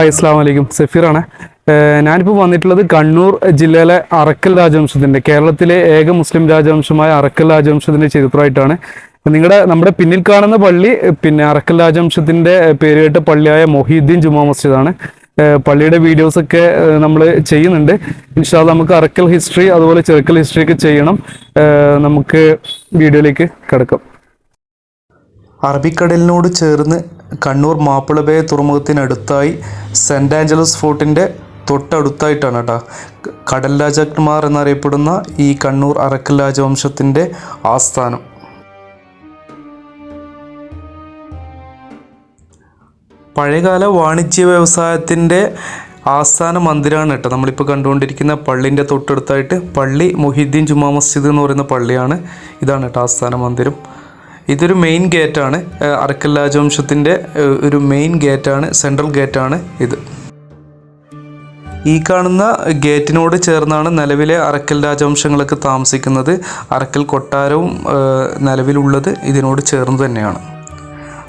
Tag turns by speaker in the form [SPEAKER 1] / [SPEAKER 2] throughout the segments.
[SPEAKER 1] Hi അസ്സാം വലൈക്കും സഫീറാണ്. ഞാനിപ്പോൾ വന്നിട്ടുള്ളത് കണ്ണൂർ ജില്ലയിലെ അറക്കൽ രാജവംശത്തിന്റെ കേരളത്തിലെ ഏക മുസ്ലിം രാജവംശമായ അറക്കൽ രാജവംശത്തിന്റെ ചരിത്രമായിട്ടാണ്. നിങ്ങളുടെ നമ്മുടെ പിന്നിൽ കാണുന്ന പള്ളി പിന്നെ അറക്കൽ രാജവംശത്തിന്റെ പേരുകേട്ട പള്ളിയായ മൊഹീദ്ദീൻ ജുമാ മസ്ജിദാണ്. പള്ളിയുടെ വീഡിയോസൊക്കെ നമ്മൾ ചെയ്യുന്നുണ്ട്. ഇൻഷാ നമുക്ക് അറക്കൽ ഹിസ്റ്ററി അതുപോലെ ചെറുക്കൽ ഹിസ്റ്ററി ഒക്കെ ചെയ്യണം നമുക്ക് വീഡിയോയിലേക്ക് കിടക്കാം.
[SPEAKER 2] അറബിക്കടലിനോട് ചേർന്ന് കണ്ണൂർ മാപ്പിളബേ തുറമുഖത്തിനടുത്തായി സെന്റ് ആഞ്ചലസ് ഫോർട്ടിന്റെ തൊട്ടടുത്തായിട്ടാണ് കേട്ടോ കടൽ രാജാക്കന്മാർ എന്നറിയപ്പെടുന്ന ഈ കണ്ണൂർ അറക്കൽ രാജവംശത്തിന്റെ ആസ്ഥാനം. പഴയകാല വാണിജ്യ വ്യവസായത്തിന്റെ ആസ്ഥാന മന്ദിരമാണ് കേട്ടോ നമ്മളിപ്പോൾ കണ്ടുകൊണ്ടിരിക്കുന്ന പള്ളിന്റെ തൊട്ടടുത്തായിട്ട് പള്ളി മൊഹീദ്ദീൻ ജുമാ മസ്ജിദ് എന്ന് പറയുന്ന പള്ളിയാണ് ഇതാണ് കേട്ടോ ആസ്ഥാന മന്ദിരം. ഇതൊരു മെയിൻ ഗേറ്റാണ് അറക്കൽ രാജവംശത്തിന്റെ ഒരു മെയിൻ ഗേറ്റാണ് സെൻട്രൽ ഗേറ്റാണ് ഇത്. ഈ കാണുന്ന ഗേറ്റിനോട് ചേർന്നാണ് നിലവിലെ അറക്കൽ രാജവംശങ്ങളൊക്കെ താമസിക്കുന്നത്. അറക്കൽ കൊട്ടാരവും നിലവിലുള്ളത് ഇതിനോട് ചേർന്ന് തന്നെയാണ്.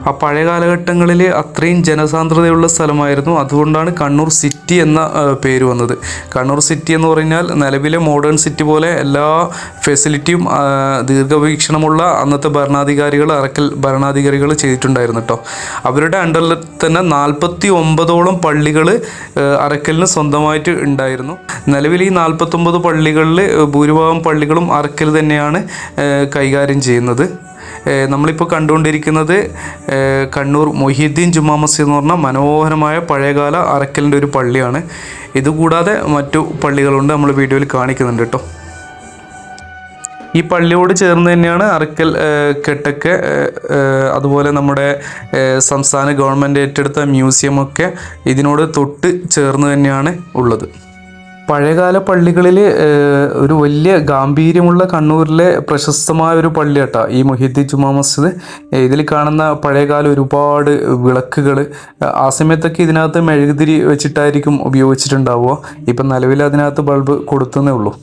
[SPEAKER 2] ആ പഴയ കാലഘട്ടങ്ങളിൽ അത്രയും ജനസാന്ദ്രതയുള്ള സ്ഥലമായിരുന്നു. അതുകൊണ്ടാണ് കണ്ണൂർ സിറ്റി എന്ന പേര് വന്നത്. കണ്ണൂർ സിറ്റി എന്ന് പറഞ്ഞാൽ നിലവിലെ മോഡേൺ സിറ്റി പോലെ എല്ലാ ഫെസിലിറ്റിയും ദീർഘവീക്ഷണമുള്ള അന്നത്തെ ഭരണാധികാരികൾ അറക്കൽ ഭരണാധികാരികൾ ചെയ്തിട്ടുണ്ടായിരുന്നു കേട്ടോ അവരുടെ അണ്ടറിൽ തന്നെ നാൽപ്പത്തി ഒമ്പതോളം പള്ളികൾ അറക്കലിന് സ്വന്തമായിട്ട് ഉണ്ടായിരുന്നു. നിലവിൽ ഈ നാൽപ്പത്തൊമ്പത് പള്ളികളിൽ ഭൂരിഭാഗം പള്ളികളും അറക്കൽ തന്നെയാണ് കൈകാര്യം ചെയ്യുന്നത്. നമ്മളിപ്പോൾ കണ്ടുകൊണ്ടിരിക്കുന്നത് കണ്ണൂർ മൊഹീദ്ദീൻ ജുമാ മസ്ജിദ് എന്ന് പറഞ്ഞ മനോഹരമായ പഴയകാല അറക്കലിന്റെ ഒരു പള്ളിയാണ്. ഇതുകൂടാതെ മറ്റു പള്ളികളുണ്ട് നമ്മൾ വീഡിയോയിൽ കാണിക്കുന്നുണ്ട് കേട്ടോ. ഈ പള്ളിയോട് ചേർന്ന് തന്നെയാണ് അറക്കൽ കെട്ടൊക്കെ അതുപോലെ നമ്മുടെ സംസ്ഥാന ഗവൺമെന്റ് ഏറ്റെടുത്ത മ്യൂസിയമൊക്കെ ഇതിനോട് തൊട്ട് ചേർന്ന് തന്നെയാണ് ഉള്ളത്. പഴയകാല പള്ളികളിൽ ഒരു വലിയ ഗാംഭീര്യമുള്ള കണ്ണൂരിലെ പ്രശസ്തമായ ഒരു പള്ളി കേട്ടോ ഈ മൊഹീദ്ദീൻ ജുമാ മസ്ജിദ്. ഇതിൽ കാണുന്ന പഴയകാല ഒരുപാട് വിളക്കുകൾ ആ സമയത്തൊക്കെ ഇതിനകത്ത് മെഴുകുതിരി വെച്ചിട്ടായിരിക്കും ഉപയോഗിച്ചിട്ടുണ്ടാവുക. ഇപ്പം നിലവിൽ അതിനകത്ത് ബൾബ് കൊടുത്തുന്നേ ഉള്ളൂ.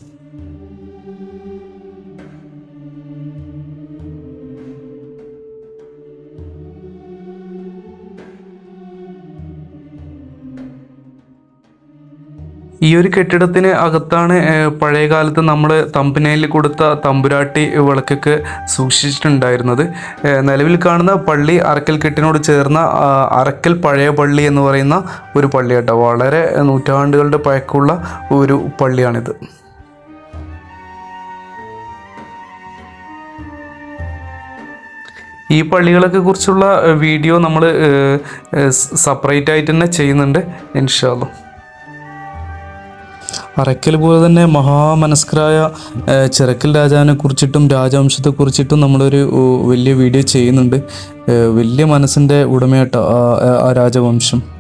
[SPEAKER 2] ഈ ഒരു കെട്ടിടത്തിന് അകത്താണ് പഴയ കാലത്ത് നമ്മൾ തമ്പനയിൽ കൊടുത്ത തമ്പുരാട്ടി വിളക്കൊക്കെ സൂക്ഷിച്ചിട്ടുണ്ടായിരുന്നത്. നിലവിൽ കാണുന്ന പള്ളി അറക്കൽ കെട്ടിനോട് ചേർന്ന അറക്കൽ പഴയ പള്ളി എന്ന് പറയുന്ന ഒരു പള്ളി കേട്ടോ വളരെ നൂറ്റാണ്ടുകളുടെ പഴക്കമുള്ള ഒരു പള്ളിയാണിത്. ഈ പള്ളികളൊക്കെ കുറിച്ചുള്ള വീഡിയോ നമ്മൾ സെപ്പറേറ്റ് ആയിട്ട് തന്നെ ചെയ്യുന്നുണ്ട്. ഇൻഷാല്ലോ അറക്കൽ പോലെ തന്നെ മഹാമനസ്കരായ ചിറക്കൽ രാജാവിനെ കുറിച്ചിട്ടും രാജവംശത്തെ കുറിച്ചിട്ടും നമ്മളൊരു വലിയ വീഡിയോ ചെയ്യുന്നുണ്ട്. വലിയ മനസ്സിന്റെ ഉടമയായിട്ട് ആ രാജവംശം.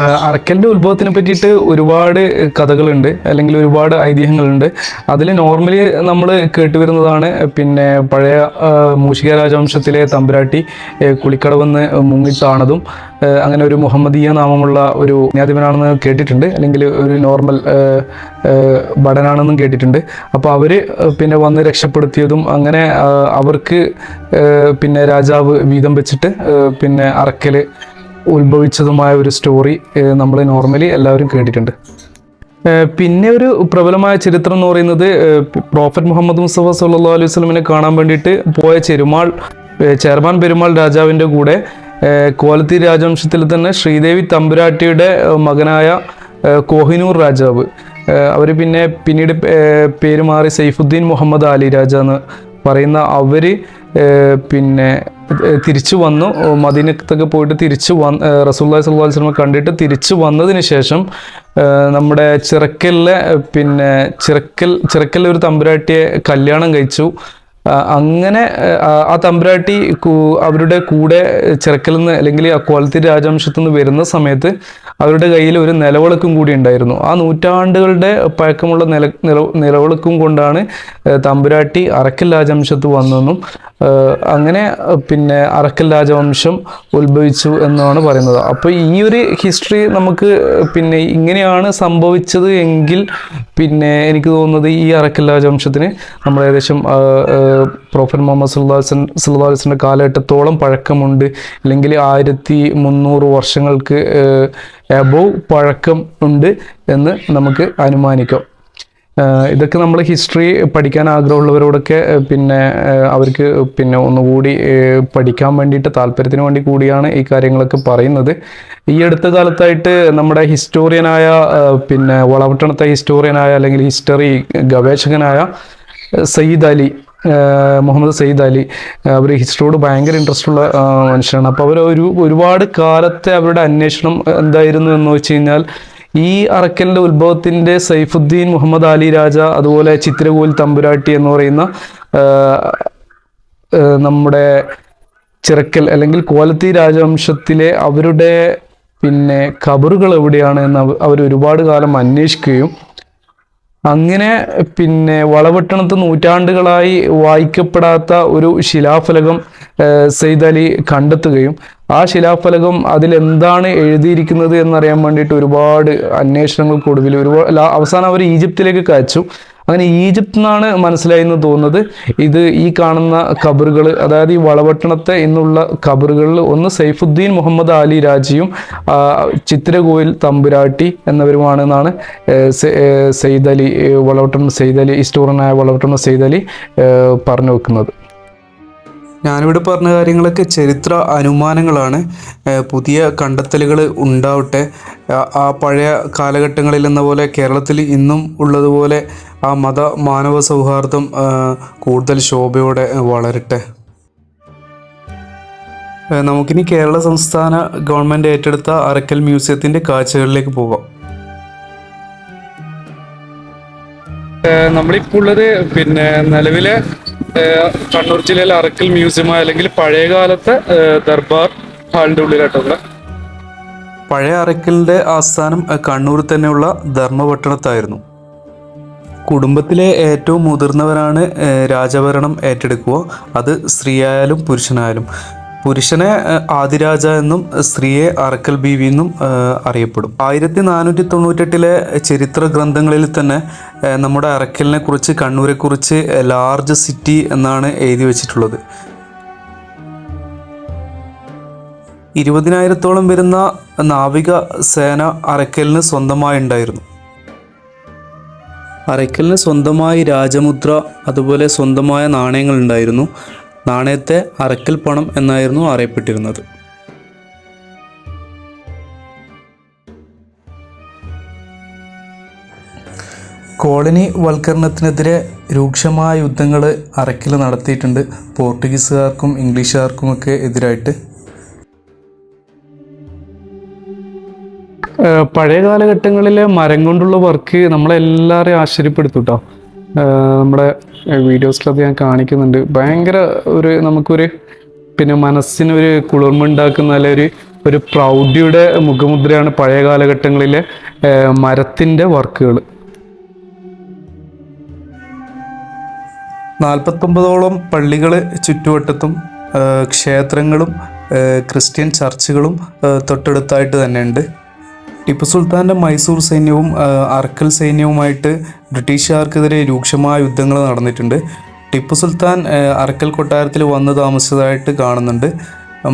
[SPEAKER 1] ആഹ് അറക്കലിന്റെ ഉത്ഭവത്തിനെ പറ്റിയിട്ട് ഒരുപാട് കഥകളുണ്ട് അല്ലെങ്കിൽ ഒരുപാട് ഐതിഹ്യങ്ങളുണ്ട്. അതിൽ നോർമലി നമ്മൾ കേട്ടുവരുന്നതാണ് പിന്നെ പഴയ മൂഷിക രാജവംശത്തിലെ തമ്പുരാട്ടി കുളിക്കടവെന്ന് മുങ്ങിത്താണതും അങ്ങനെ ഒരു മുഹമ്മദീയ നാമമുള്ള ഒരു ജ്ഞാതിപനാണെന്ന് കേട്ടിട്ടുണ്ട് അല്ലെങ്കിൽ ഒരു നോർമൽ ഭടനാണെന്നും കേട്ടിട്ടുണ്ട്. അപ്പോൾ അവർ പിന്നെ വന്ന് രക്ഷപ്പെടുത്തിയതും അങ്ങനെ അവർക്ക് പിന്നെ രാജാവ് വീതം വെച്ചിട്ട് പിന്നെ അറക്കൽ ഉത്ഭവിച്ചതുമായ ഒരു സ്റ്റോറി നമ്മൾ നോർമലി എല്ലാവരും കേട്ടിട്ടുണ്ട്. പിന്നെ ഒരു പ്രബലമായ ചരിത്രം എന്ന് പറയുന്നത് പ്രോഫറ്റ് മുഹമ്മദ് മുസ്തഫ സല്ലല്ലാഹു അലൈഹി സ്വലമിനെ കാണാൻ വേണ്ടിയിട്ട് പോയ ചെരുമാൾ ചെയർമാൻ പെരുമാൾ രാജാവിന്റെ കൂടെ കോലത്തി രാജവംശത്തിൽ തന്നെ ശ്രീദേവി തമ്പുരാട്ടിയുടെ മകനായ കോഹിനൂർ രാജാവ്. അവർ പിന്നെ പിന്നീട് പേര് മാറി സൈഫുദ്ദീൻ മുഹമ്മദ് അലി രാജ എന്ന് പറയുന്ന ഏഹ് പിന്നെ തിരിച്ചു വന്നു. മദീനത്തൊക്കെ പോയിട്ട് തിരിച്ചു വന്ന് റസൂല്ലാ അലൈഹി വസല്ലം കണ്ടിട്ട് തിരിച്ചു വന്നതിന് ശേഷം നമ്മുടെ ചിറക്കലിലെ പിന്നെ ചിറക്കൽ ചിറക്കലിലെ ഒരു തമ്പുരാട്ടിയെ കല്യാണം കഴിച്ചു. അങ്ങനെ ആ, തമ്പുരാട്ടി അവരുടെ കൂടെ ചിറക്കൽ നിന്ന് അല്ലെങ്കിൽ ആ കോലത്തി രാജവംശത്തു നിന്ന് വരുന്ന സമയത്ത് അവരുടെ കയ്യിൽ ഒരു നിലവിളക്കും കൂടി ഉണ്ടായിരുന്നു. ആ നൂറ്റാണ്ടുകളുടെ പഴക്കമുള്ള നില നില നിലവിളക്കും കൊണ്ടാണ് തമ്പുരാട്ടി അറക്കൽ രാജവംശത്ത് വന്നതെന്നും അങ്ങനെ പിന്നെ അറക്കൽ രാജവംശം ഉത്ഭവിച്ചു എന്നാണ് പറയുന്നത്. അപ്പോൾ ഈ ഒരു ഹിസ്റ്ററി നമുക്ക് പിന്നെ ഇങ്ങനെയാണ് സംഭവിച്ചത് എങ്കിൽ പിന്നെ എനിക്ക് തോന്നുന്നത് ഈ അറക്കൽ രാജവംശത്തിന് നമ്മൾ ഏകദേശം പ്രൊഫൻ മുഹമ്മദ് സുല്ലാസൻ സുല്ലാസിന്റെ കാലഘട്ടത്തോളം പഴക്കമുണ്ട്. അല്ലെങ്കിൽ ആയിരത്തി മുന്നൂറ് വർഷങ്ങൾക്ക് എബോവ് പഴക്കം ഉണ്ട് എന്ന് നമുക്ക് അനുമാനിക്കാം. ഇതൊക്കെ നമ്മൾ ഹിസ്റ്ററി പഠിക്കാൻ ആഗ്രഹമുള്ളവരോടൊക്കെ പിന്നെ അവർക്ക് പിന്നെ ഒന്നുകൂടി പഠിക്കാൻ വേണ്ടിയിട്ട് താല്പര്യത്തിന് വേണ്ടി കൂടിയാണ് ഈ കാര്യങ്ങളൊക്കെ പറയുന്നത്. ഈ അടുത്ത കാലത്തായിട്ട് നമ്മുടെ ഹിസ്റ്റോറിയനായ പിന്നെ വളപട്ടണത്തെ ഹിസ്റ്റോറിയനായ അല്ലെങ്കിൽ ഹിസ്റ്ററി ഗവേഷകനായ സയ്യിദ് അലി മുഹമ്മദ് സയ്യിദ് അലി അവർ ഹിസ്റ്ററിയോട് ഭയങ്കര ഇൻട്രസ്റ്റ് ഉള്ള മനുഷ്യരാണ് അപ്പോൾ അവർ ഒരു ഒരുപാട് കാലത്തെ അവരുടെ അന്വേഷണം എന്തായിരുന്നു എന്ന് വെച്ച് കഴിഞ്ഞാൽ ഈ അറക്കലിന്റെ ഉത്ഭവത്തിന്റെ സൈഫുദ്ദീൻ മുഹമ്മദ് അലി രാജ അതുപോലെ ചിത്രകൂൽ തമ്പുരാട്ടി എന്ന് പറയുന്ന നമ്മുടെ ചിറക്കൽ അല്ലെങ്കിൽ കോലത്തി രാജവംശത്തിലെ അവരുടെ പിന്നെ ഖബറുകൾ എവിടെയാണ് എന്ന് അവർ ഒരുപാട് കാലം അന്വേഷിക്കുകയും അങ്ങനെ പിന്നെ വളവട്ടണത്ത് നൂറ്റാണ്ടുകളായി വായിക്കപ്പെടാത്ത ഒരു ശിലാഫലകം സെയ്ദ് അലി കണ്ടെത്തുകയും ആ ശിലാഫലകം അതിലെന്താണ് എഴുതിയിരിക്കുന്നത് എന്നറിയാൻ വേണ്ടിയിട്ട് ഒരുപാട് അന്വേഷണങ്ങൾക്കൊടുവിൽ ഒരുപാട് അവസാനം അവർ ഈജിപ്തിലേക്ക് കയച്ചു. അങ്ങനെ നിന്നാണ് മനസ്സിലായി എന്ന് തോന്നുന്നത്. ഇത് ഈ കാണുന്ന കബറുകൾ അതായത് ഈ വളപട്ടണത്തെ ഇന്നുള്ള ഖബറുകളിൽ ഒന്ന് സൈഫുദ്ദീൻ മുഹമ്മദ് അലി രാജിയും ചിത്രകോയിൽ തമ്പുരാട്ടി എന്നവരുമാണെന്നാണ് സെയ്ദ് അലി വളവട്ടണം സെയ്ദ് അലി ഹിസ്റ്റോറിയനായ വളവട്ടണം സെയ്ദ് അലി പറഞ്ഞു വെക്കുന്നത്.
[SPEAKER 2] ഞാനിവിടെ പറഞ്ഞ കാര്യങ്ങളൊക്കെ ചരിത്ര അനുമാനങ്ങളാണ്. പുതിയ കണ്ടെത്തലുകൾ ഉണ്ടാവട്ടെ. ആ- പഴയ കാലഘട്ടങ്ങളിൽ എന്ന പോലെ കേരളത്തിൽ ഇന്നും ഉള്ളതുപോലെ ആ മത മാനവ സൗഹാർദ്ദം കൂടുതൽ ശോഭയോടെ വളരട്ടെ. നമുക്കിനി കേരള സംസ്ഥാന ഗവൺമെന്റ് ഏറ്റെടുത്ത അറക്കൽ മ്യൂസിയത്തിന്റെ കാഴ്ചകളിലേക്ക് പോകാം
[SPEAKER 1] നമ്മളിപ്പോൾ ഉള്ളത് പിന്നെ നിലവിലെ കണ്ണൂർ ജില്ലയിലെ അറക്കൽ മ്യൂസിയം അല്ലെങ്കിൽ പഴയകാലത്തെ ദർബാർ ഹാളിന്റെ ഉള്ളിലായിട്ടുള്ള
[SPEAKER 2] പഴയ അറക്കലിന്റെ ആസ്ഥാനം കണ്ണൂർ തന്നെയുള്ള ധർമ്മപട്ടണത്തായിരുന്നു. കുടുംബത്തിലെ ഏറ്റവും മുതിർന്നവരാണ് രാജഭരണം ഏറ്റെടുക്കുക. അത് സ്ത്രീയായാലും പുരുഷനായാലും. പുരുഷനെ ആദിരാജ എന്നും സ്ത്രീയെ അറക്കൽ ബീവി എന്നും അറിയപ്പെടും. ആയിരത്തി നാനൂറ്റി തൊണ്ണൂറ്റെട്ടിലെ ചരിത്ര ഗ്രന്ഥങ്ങളിൽ തന്നെ നമ്മുടെ അറക്കലിനെ കുറിച്ച് കണ്ണൂരെ കുറിച്ച് ലാർജ് സിറ്റി എന്നാണ് എഴുതി വെച്ചിട്ടുള്ളത്. ഇരുപതിനായിരത്തോളം വരുന്ന നാവിക സേന അറക്കലിന് സ്വന്തമായി ഉണ്ടായിരുന്നു. അറക്കലിന് സ്വന്തമായി രാജമുദ്ര അതുപോലെ സ്വന്തമായ നാണയങ്ങൾ ഉണ്ടായിരുന്നു. നാണയത്തെ അറക്കൽ പണം എന്നായിരുന്നു അറിയപ്പെട്ടിരുന്നത്. കോളനി വൽക്കരണത്തിനെതിരെ രൂക്ഷമായ യുദ്ധങ്ങൾ അറക്കൽ നടത്തിയിട്ടുണ്ട്. പോർട്ടുഗീസുകാർക്കും ഇംഗ്ലീഷുകാർക്കുമൊക്കെ എതിരായിട്ട്.
[SPEAKER 1] പഴയ കാലഘട്ടങ്ങളിലെ മരം കൊണ്ടുള്ള വർക്ക് നമ്മളെല്ലാവരെയും ആശ്ചര്യപ്പെടുത്തും കേട്ടോ നമ്മുടെ വീഡിയോസിലത് ഞാൻ കാണിക്കുന്നുണ്ട്. ഭയങ്കര ഒരു നമുക്കൊരു പിന്നെ മനസ്സിനൊരു കുളിർമ ഉണ്ടാക്കുന്ന അല്ലെ ഒരു ഒരു പ്രൗഢിയുടെ മുഖമുദ്രയാണ് പഴയ കാലഘട്ടങ്ങളിലെ മരത്തിന്റെ വർക്കുകൾ
[SPEAKER 2] നാൽപ്പത്തൊമ്പതോളം പള്ളികൾ ചുറ്റുവട്ടത്തും ക്ഷേത്രങ്ങളും ക്രിസ്ത്യൻ ചർച്ചുകളും തൊട്ടടുത്തായിട്ട് തന്നെയുണ്ട്. ടിപ്പു സുൽത്താന്റെ മൈസൂർ സൈന്യവും അർക്കൽ സൈന്യവുമായിട്ട് ബ്രിട്ടീഷുകാർക്കെതിരെ രൂക്ഷമായ യുദ്ധങ്ങൾ നടന്നിട്ടുണ്ട്. ടിപ്പു സുൽത്താൻ അർക്കൽ കൊട്ടാരത്തിൽ വന്ന് താമസിച്ചതായിട്ട് കാണുന്നുണ്ട്.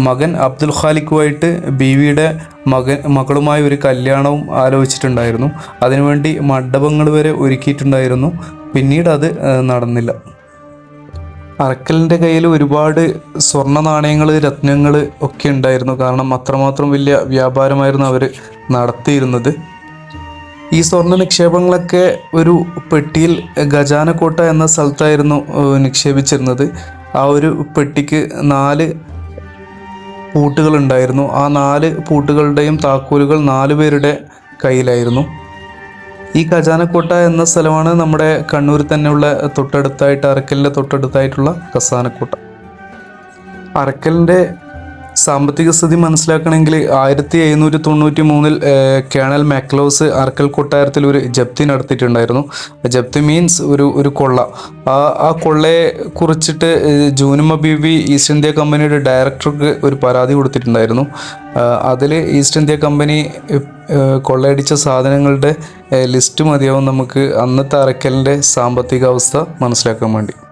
[SPEAKER 2] മകൻ അബ്ദുൽ ഖാലിക്കുമായിട്ട് ബീവിയുടെ മകൻ മകളുമായി ഒരു കല്യാണവും ആലോചിച്ചിട്ടുണ്ടായിരുന്നു. അതിനുവേണ്ടി മണ്ഡപങ്ങൾ വരെ ഒരുക്കിയിട്ടുണ്ടായിരുന്നു. പിന്നീട് അത് നടന്നില്ല. അറക്കലിന്റെ കയ്യിൽ ഒരുപാട് സ്വർണ നാണയങ്ങൾ രത്നങ്ങൾ ഒക്കെ ഉണ്ടായിരുന്നു. കാരണം അത്രമാത്രം വലിയ വ്യാപാരമായിരുന്നു അവർ നടത്തിയിരുന്നത്. ഈ സ്വർണ നിക്ഷേപങ്ങളൊക്കെ ഒരു പെട്ടിയിൽ ഖജാനക്കോട്ട എന്ന സ്ഥലത്തായിരുന്നു നിക്ഷേപിച്ചിരുന്നത്. ആ ഒരു പെട്ടിക്ക് നാല് പൂട്ടുകളുണ്ടായിരുന്നു ആ നാല് പൂട്ടുകളുടെയും താക്കോലുകൾ നാല് പേരുടെ കയ്യിലായിരുന്നു. ഈ ഖജാനക്കോട്ട എന്ന സ്ഥലമാണ് നമ്മുടെ കണ്ണൂരിൽ തന്നെയുള്ള തൊട്ടടുത്തായിട്ട് അറക്കലിന്റെ തൊട്ടടുത്തായിട്ടുള്ള കസാനക്കോട്ട അറക്കലിന്റെ സാമ്പത്തിക സ്ഥിതി മനസ്സിലാക്കണമെങ്കിൽ ആയിരത്തി എഴുന്നൂറ്റി തൊണ്ണൂറ്റി മൂന്നിൽ കേണൽ മാക്ലോസ് അർക്കൽ കൊട്ടാരത്തിൽ ഒരു ജപ്തി നടത്തിയിട്ടുണ്ടായിരുന്നു. ജപ്തി മീൻസ് ഒരു ഒരു കൊള്ള. ആ ആ കൊള്ളയെ കുറിച്ചിട്ട് ജൂനുമ ബീവി ഈസ്റ്റ് ഇന്ത്യ കമ്പനിയുടെ ഡയറക്ടർക്ക് ഒരു പരാതി കൊടുത്തിട്ടുണ്ടായിരുന്നു. അതിൽ ഈസ്റ്റ് ഇന്ത്യ കമ്പനി കൊള്ളയടിച്ച സാധനങ്ങളുടെ ലിസ്റ്റ് മതിയാവും നമുക്ക് അന്നത്തെ അറക്കലിന്റെ സാമ്പത്തികാവസ്ഥ മനസ്സിലാക്കാൻ വേണ്ടി.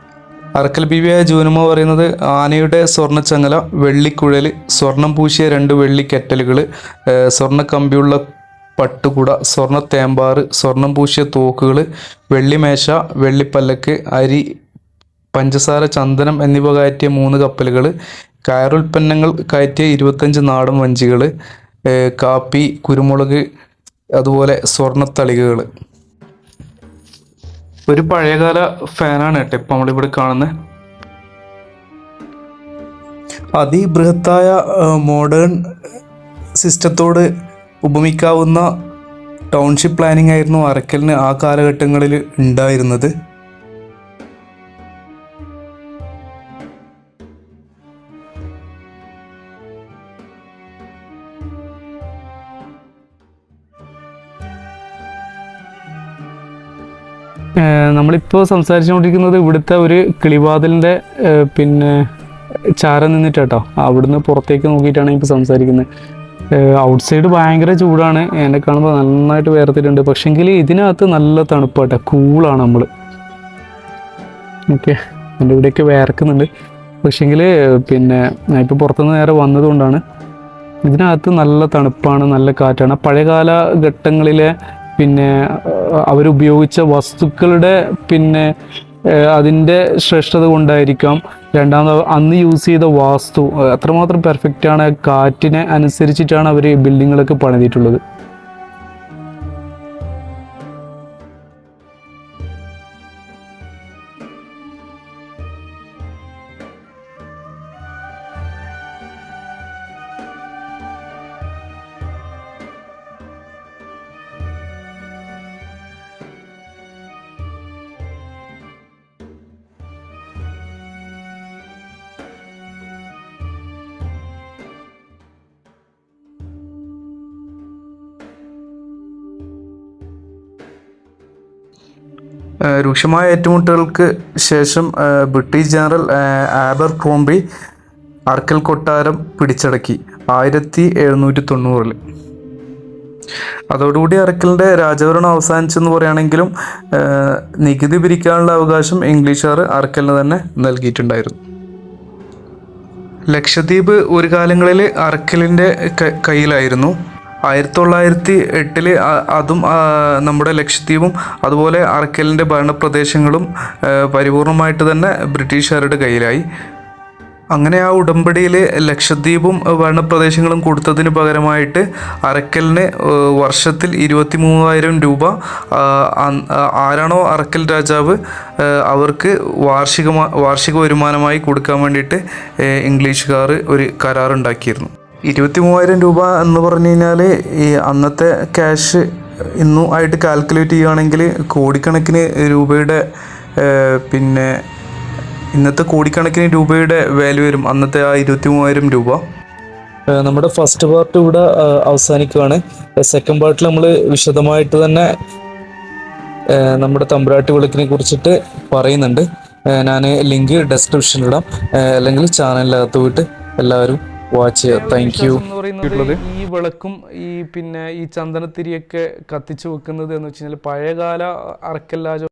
[SPEAKER 2] അറക്കൽ ബീവിയായ ജൂനമ്മ പറയുന്നത് ആനയുടെ സ്വർണച്ചങ്ങല വെള്ളിക്കുഴൽ സ്വർണം പൂശിയ രണ്ട് വെള്ളിക്കെറ്റലുകൾ സ്വർണ കമ്പിയുള്ള പട്ടുകുട സ്വർണ തേമ്പാറ് സ്വർണം പൂശിയ തോക്കുകൾ വെള്ളിമേശ വെള്ളിപ്പല്ലക്ക് അരി പഞ്ചസാര ചന്ദനം എന്നിവ കയറ്റിയ മൂന്ന് കപ്പലുകൾ കയറുൽപ്പന്നങ്ങൾ കയറ്റിയ ഇരുപത്തഞ്ച് നാടൻ വഞ്ചികൾ കാപ്പി കുരുമുളക് അതുപോലെ സ്വർണത്തളികകൾ ഒരു പഴയകാല ഫാനാണ് കേട്ടോ ഇപ്പം നമ്മളിവിടെ കാണുന്നത് അതിബൃഹത്തായ മോഡേൺ സിസ്റ്റത്തോട് ഉപമിക്കാവുന്ന ടൗൺഷിപ്പ് പ്ലാനിംഗ് ആയിരുന്നു അറക്കലിന് ആ കാലഘട്ടങ്ങളിൽ ഉണ്ടായിരുന്നത്.
[SPEAKER 1] നമ്മളിപ്പോൾ സംസാരിച്ചുകൊണ്ടിരിക്കുന്നത് ഇവിടുത്തെ ഒരു കിളിവാതിലിന്റെ പിന്നെ പിന്നെ നിന്നിട്ട് നിന്നിട്ടാട്ടോ. അവിടുന്ന് പുറത്തേക്ക് നോക്കിയിട്ടാണ് ഇപ്പോൾ സംസാരിക്കുന്നത്. ഔട്ട് സൈഡ് ഭയങ്കര ചൂടാണ്. എന്നെ കാണുമ്പോൾ നന്നായിട്ട് വേർത്തിട്ടുണ്ട്. പക്ഷെങ്കിൽ ഇതിനകത്ത് നല്ല തണുപ്പാട്ടോ. കൂളാണ് നമ്മൾ ഓക്കെ. എന്റെ ഇവിടെയൊക്കെ വേർക്കുന്നുണ്ട്. പക്ഷെങ്കിൽ പിന്നെ ഞാൻ ഇപ്പോൾ പുറത്തുനിന്ന് നേരെ വന്നതുകൊണ്ടാണ് ഇതിനകത്ത് നല്ല തണുപ്പാണ് നല്ല കാറ്റാണ്. പഴയകാല ഘട്ടങ്ങളിലെ പിന്നെ അവരുപയോഗിച്ച വസ്തുക്കളുടെ പിന്നെ അതിന്റെ ശ്രേഷ്ഠത കൊണ്ടായിരിക്കാം. രണ്ടാമത് അന്ന് യൂസ് ചെയ്ത വാസ്തു അത്രമാത്രം പെർഫെക്റ്റാണ് കാറ്റിനെ അനുസരിച്ചിട്ടാണ് അവർ ബിൽഡിങ്ങുകളൊക്കെ പണിതിട്ടുള്ളത്.
[SPEAKER 2] രൂക്ഷമായ ഏറ്റുമുട്ടലുകൾക്ക് ശേഷം British general Abercrombie Arakkal കൊട്ടാരം പിടിച്ചടക്കി ആയിരത്തി എഴുന്നൂറ്റി തൊണ്ണൂറിൽ അതോടുകൂടി അറക്കലിന്റെ രാജഭരണം അവസാനിച്ചെന്ന് പറയുകയാണെങ്കിലും നികുതി പിരിക്കാനുള്ള അവകാശം ഇംഗ്ലീഷുകാർ അറക്കലിന് തന്നെ നൽകിയിട്ടുണ്ടായിരുന്നു. ലക്ഷദ്വീപ് ഒരു കാലങ്ങളിൽ അറക്കലിന്റെ കയ്യിലായിരുന്നു. ആയിരത്തി തൊള്ളായിരത്തി എട്ടിൽ അതും നമ്മുടെ ലക്ഷദ്വീപും അതുപോലെ അറക്കലിന്റെ ഭരണപ്രദേശങ്ങളും പരിപൂർണമായിട്ട് തന്നെ ബ്രിട്ടീഷുകാരുടെ കയ്യിലായി. അങ്ങനെ ആ ഉടമ്പടിയിൽ ലക്ഷദ്വീപും ഭരണപ്രദേശങ്ങളും കൊടുത്തതിന് പകരമായിട്ട് അറക്കലിന് വർഷത്തിൽ ഇരുപത്തി മൂവായിരം രൂപ ആരാണോ അറക്കൽ രാജാവ് അവർക്ക് വാർഷികമാ വാർഷിക വരുമാനമായി കൊടുക്കാൻ വേണ്ടിയിട്ട് ഇംഗ്ലീഷുകാർ ഒരു കരാറുണ്ടാക്കിയിരുന്നു. ഇരുപത്തി മൂവായിരം രൂപ എന്ന് പറഞ്ഞു കഴിഞ്ഞാൽ ഈ അന്നത്തെ ക്യാഷ് ഇന്നും ആയിട്ട് കാൽക്കുലേറ്റ് ചെയ്യുകയാണെങ്കിൽ കോടിക്കണക്കിന് രൂപയുടെ പിന്നെ ഇന്നത്തെ കോടിക്കണക്കിന് രൂപയുടെ വാല്യൂ വരും അന്നത്തെ ആ ഇരുപത്തി മൂവായിരം രൂപ
[SPEAKER 1] നമ്മുടെ ഫസ്റ്റ് പാർട്ട് ഇവിടെ അവസാനിക്കുകയാണ് സെക്കൻഡ് പാർട്ടിൽ നമ്മൾ വിശദമായിട്ട് തന്നെ നമ്മുടെ തമ്പുരാട്ടി വിളക്കിനെ കുറിച്ചിട്ട് പറയുന്നുണ്ട്. ഞാൻ ലിങ്ക് ഡെസ്ക്രിപ്ഷനിലിടാം അല്ലെങ്കിൽ ചാനലിനകത്ത് പോയിട്ട് എല്ലാവരും വാച്ച് താങ്ക് യു ഈ വിളക്കും ഈ പിന്നെ ഈ ചന്ദനത്തിരിയൊക്കെ കത്തിച്ചു വെക്കുന്നത് എന്ന് വെച്ച് കഴിഞ്ഞാൽ പഴയകാല അറക്കൽ രാജ